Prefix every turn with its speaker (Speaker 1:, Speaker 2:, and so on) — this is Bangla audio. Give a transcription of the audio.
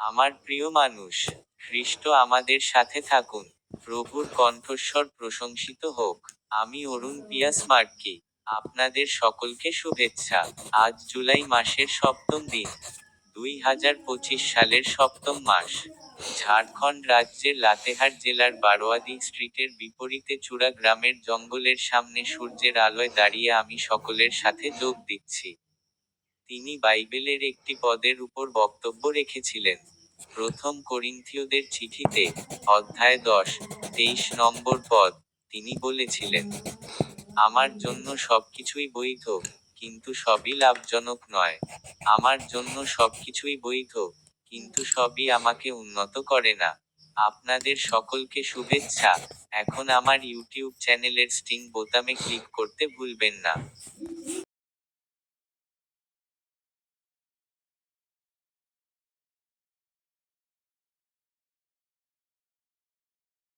Speaker 1: আমার প্রিয় মানুষ, খ্রিস্ট আমাদের সাথে থাকুন। প্রভুর কণ্ঠস্বর প্রশংসিত হোক। আমি অরুণ পিয়াস মার্কি। আপনাদের সকলকে শুভেচ্ছা। আজ জুলাই মাসের সপ্তম দিন। দুই হাজার পঁচিশ সালের সপ্তম মাস। ঝাড়খণ্ড রাজ্যের লাতেহার জেলার বারোয়াদি স্ট্রিটের বিপরীতে চূড়া গ্রামের জঙ্গলের সামনে সূর্যের আলোয় দাঁড়িয়ে আমি সকলের সাথে যোগ দিচ্ছি। তিনি বাইবেলের একটি পদের উপর বক্তব্য রেখেছিলেন। প্রথম করিন্থীয়দের চিঠিতে অধ্যায় দশ, তেইশ নম্বর পদ তিনি বলেছিলেন, আমার জন্য সবকিছুই বৈধ, কিন্তু সবই লাভজনক নয়। আমার জন্য সবকিছুই বৈধ, কিন্তু সবই আমাকে উন্নত করে না। আপনাদের সকলকে শুভেচ্ছা। এখন আমার ইউটিউব চ্যানেলের স্টিং বোতামে ক্লিক করতে ভুলবেন না।